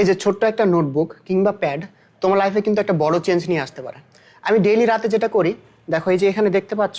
এই যে ছোট্ট একটা নোটবুক কিংবা প্যাড তোমার লাইফে কিন্তু একটা বড় চেঞ্জ নিয়ে আসতে পারে। আমি ডেইলি রাতে যেটা করি, দেখো এই যে এখানে দেখতে পাচ্ছ,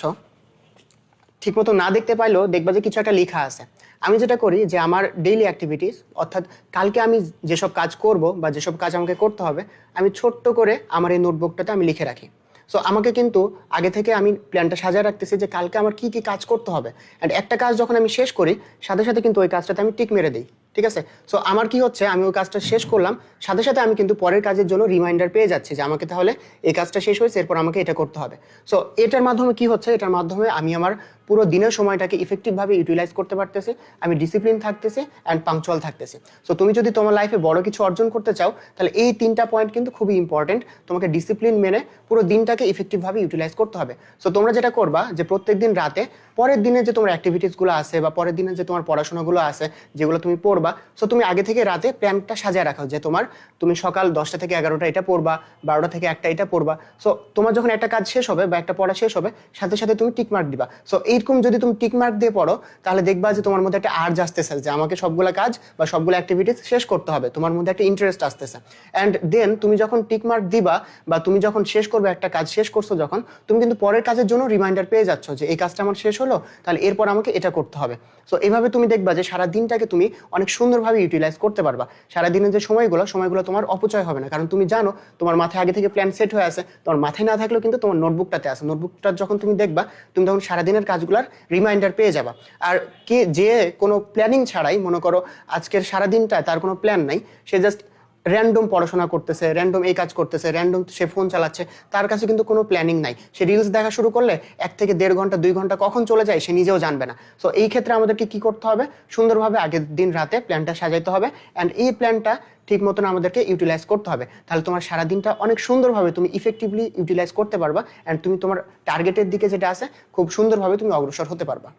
ঠিকমতো না দেখতে পাইলেও দেখবা যে কিছু একটা লেখা আছে। আমি যেটা করি যে আমার ডেইলি অ্যাক্টিভিটিস অর্থাৎ কালকে আমি যেসব কাজ করব বা যেসব কাজ আমাকে করতে হবে, আমি ছোট্ট করে আমার এই নোটবুকটাতে আমি লিখে রাখি। সো আমাকে কিন্তু আগে থেকে আমি প্ল্যানটা সাজায় রাখতেছি যে কালকে আমার কি কি কাজ করতে হবে। অ্যান্ড একটা কাজ যখন আমি শেষ করি, সাথে সাথে কিন্তু ওই কাজটাতে আমি টিক মেরে দিই। ঠিক আছে? সো আমার কি হচ্ছে? আমি ওই কাজটা শেষ করলাম। সাথে সাথে আমি কিন্তু পরের কাজের জন্য রিমাইন্ডার পেয়ে যাচ্ছি যে আমাকে তাহলে এই কাজটা শেষ হয়েছে, এরপর আমাকে এটা করতে হবে। সো এটার মাধ্যমে কি হচ্ছে? এটার মাধ্যমে আমি আমার পুরো দিনের সময়টাকে ইফেক্টিভভাবে ইউটিলাইজ করতে পারতেছে, আমি ডিসিপ্লিন থাকতেছে অ্যান্ড পাংচুয়াল থাকতেছে। সো তুমি যদি তোমার লাইফে বড় কিছু অর্জন করতে চাও, তাহলে এই তিনটা পয়েন্ট কিন্তু খুবই ইম্পর্টেন্ট তোমাকে ডিসিপ্লিন মেনে পুরো দিনটাকে ইফেক্টিভভাবে ইউটিলাইজ করতে হবে। সো তোমরা যেটা করবা যে প্রত্যেক দিন রাতে, পরের দিনে যে তোমার অ্যাক্টিভিটিসগুলো আছে বা পরের দিনে যে তোমার পড়াশোনাগুলো আছে, যেগুলো তুমি পড়বা সো তুমি আগে থেকে রাতে প্ল্যানটা সাজিয়ে রাখো যে তোমার তুমি সকাল দশটা থেকে এগারোটা এটা পড়বা, বারোটা থেকে একটা এটা পড়বা। সো তোমার যখন একটা কাজ শেষ হবে বা একটা পড়া শেষ হবে, সাথে সাথে তুমি টিক মার্ক দিবা। সো এইরকম যদি তুমি টিক মার্ক দিয়ে পড়ো, তাহলে দেখবা যে তোমার মধ্যে একটা আর্জ আসতেছে যে আমাকে সবগুলো কাজ বা সবগুলো অ্যাক্টিভিটিস শেষ করতে হবে। তোমার মধ্যে একটা ইন্টারেস্ট আসতেছে। অ্যান্ড দেন তুমি যখন টিক মার্ক দিবা বা তুমি যখন শেষ করবে একটা কাজ, শেষ করছ যখন, তুমি কিন্তু পরের কাজের জন্য রিমাইন্ডার পেয়ে যাচ্ছ যে এই কাজটা আমার শেষ হলো, তাহলে এরপর আমাকে এটা করতে হবে। সো এইভাবে তুমি দেখবা যে সারা দিনটাকে তুমি অনেক সুন্দরভাবে ইউটিলাইজ করতে পারবা। সারা দিনের যে সময়গুলো সময়গুলো তোমার অপচয় হবে না। কারণ তুমি জানো, তোমার মাথায় আগে থেকে প্ল্যান সেট হয়ে আছে। তোমার মাথায় না থাকলেও কিন্তু তোমার নোটবুকটাতে আছে। নোটবুকটা যখন তুমি দেখবা, তুমি তখন সারাদিনের কাজগুলোর রিমাইন্ডার পেয়ে যাবা। আর কে যে কোনো প্ল্যানিং ছাড়াই মনে করো আজকের সারাদিনটায় তার কোনো প্ল্যান নাই, সে জাস্ট র্যান্ডম পড়াশোনা করতেছে র্যান্ডম এই কাজ করতেছে র্যান্ডম সে ফোন চালাচ্ছে, তার কাছে কিন্তু কোনো প্ল্যানিং নাই। সে রিলস দেখা শুরু করলে এক থেকে দেড় ঘণ্টা, দুই ঘণ্টা কখন চলে যায় সে নিজেও জানবে না। সো এই ক্ষেত্রে আমাদেরকে কি করতে হবে? সুন্দরভাবে আগের দিন রাতে প্ল্যানটা সাজাইতে হবে অ্যান্ড এই প্ল্যানটা ঠিক মতন আমাদেরকে ইউটিলাইজ করতে হবে। তাহলে তোমার সারা দিনটা অনেক সুন্দরভাবে তুমি ইফেক্টিভলি ইউটিলাইজ করতে পারবা অ্যান্ড তুমি তোমার টার্গেটের দিকে যেটা আছে, খুব সুন্দরভাবে তুমি অগ্রসর হতে পারবা।